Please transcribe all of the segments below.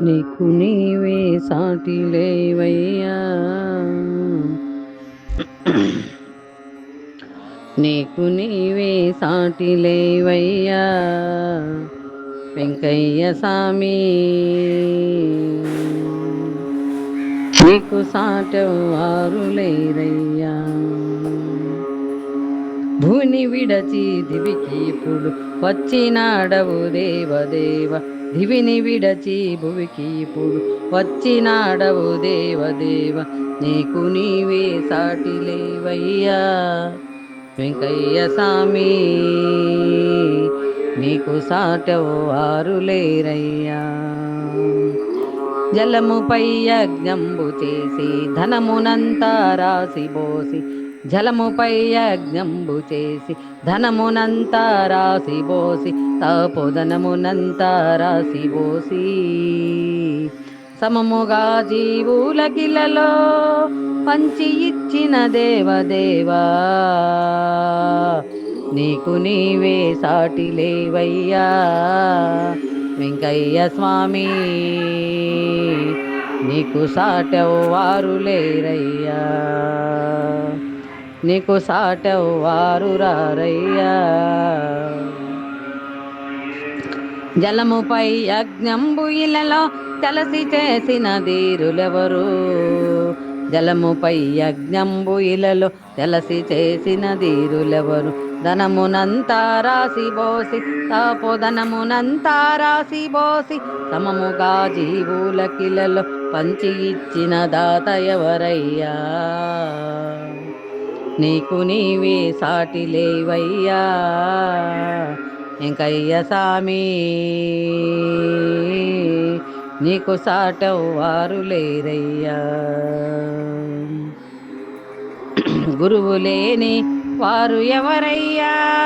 నీకు నీవే సాటి లేవయ్యా. నీకు నీవే సాటి లేవయ్యా. వెంకయ్య స్వామి నీకు సాటవారు లేరయ్యా. భూని విడచి దివికి ఇప్పుడు వచ్చినాడవు దేవదేవ. దివిని విడచి భువికి ఇప్పుడు వచ్చినాడవు దేవదేవ నీకు నీవే సాటి లేవయ్యా. వెంకయ్య స్వామి నీకు సాటవు వారు లేరయ్యా. జలముపై యజ్ఞంబు చేసి ధనమునంతా రాసి బోసి జలముపై యజ్ఞంబు చేసి ధనమునంతా రాసిబోసి తపోధనమునంతా రాసిబోసి సమముగా జీవులకిలలో పంచి ఇచ్చిన దేవదేవా నీకు నీవే సాటి లేవయ్యా. వెంకయ్య స్వామి నీకు సాటెవ్వారు లేరయ్యా. నీకు సాటెవ్వారు రారయ్యా. జలముపై యజ్ఞంబు ఇలలో తలసి చేసిన ధీరులెవరు? జలముపై యజ్ఞంబు ఇలలో తెలసి చేసిన ధీరులెవరు? ధనమునంతా రాసి బోసి తాపోధనమునంతా రాసి బోసి సమముగా జీవులకిలలో పంచి ఇచ్చిన దాత ఎవరయ్యా? నీకు నీవే సాటి లేవయ్యా. ఇంకయ్య సామి నీకు సాటవారు లేరయ్యా. గురువు లేని వారు ఎవరయ్యా?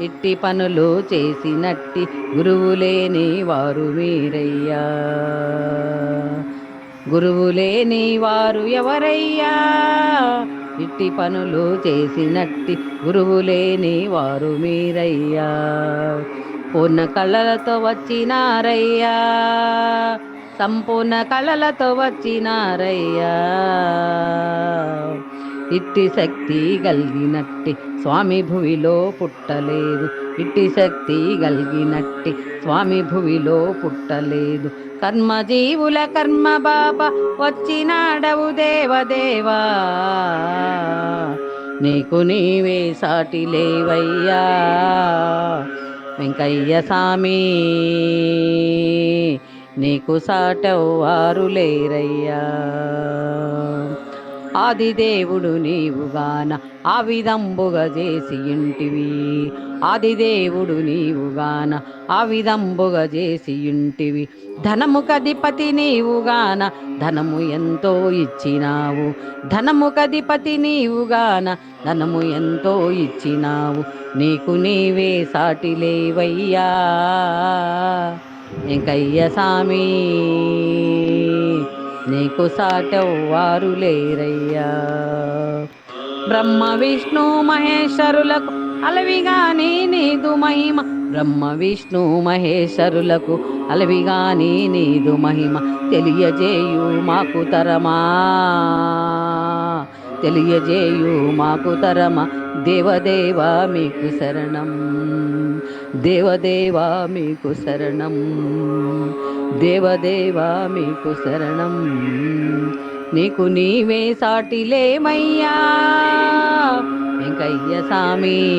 ఇట్టి పనులు చేసినట్టి గురువు లేని వారు మీరయ్యా. గురువు లేని వారు ఎవరయ్యా? ఇట్టి పనులు చేసినట్టి గురువు లేని వారు మీరయ్యా. పూర్ణ కళలతో వచ్చినారయ్యా. సంపూర్ణ కళలతో వచ్చినారయ్యా. ఇట్టి శక్తి కలిగినట్టి స్వామి భువిలో పుట్టలేదు. ఇట్టి శక్తి కలిగినట్టి స్వామి భువిలో పుట్టలేదు. కర్మజీవుల కర్మ బాబా వచ్చినాడవు దేవదేవా. నీకు నీవే సాటి లేవయ్యా. వెంకయ్య స్వామి నీకు సాటవ్వారు లేరయ్యా. ఆదిదేవుడు నీవుగాన ఆ విధంబుగా చేసి ఇంటివి. ఆదిదేవుడు నీవుగాన ఆ విధంబుగా చేసి ఇంటివి. ధనము కధిపతి నీవుగాన ధనము ఎంతో ఇచ్చినావు. ధనము కధిపతి నీవుగాన ధనము ఎంతో ఇచ్చినావు. నీకు నీవే సాటి లేవయ్యా. ఇంకయ్య సామి నీకు సాటవ్వారు లేరయ్యా. బ్రహ్మ విష్ణు మహేశ్వరులకు అలవిగాని నీదు మహిమ. బ్రహ్మ విష్ణు మహేశ్వరులకు అలవిగాని నీదు మహిమ. తెలియజేయు మాకు తరమా. తెలియజేయు మాకు తరమా. దేవదేవ మీకు శరణం. దేవదేవా మీకు శరణం. దేవదేవా మీకు శరణం. నీకు నీవే సాటిలేమయ్యా వెంకయ్య స్వామి.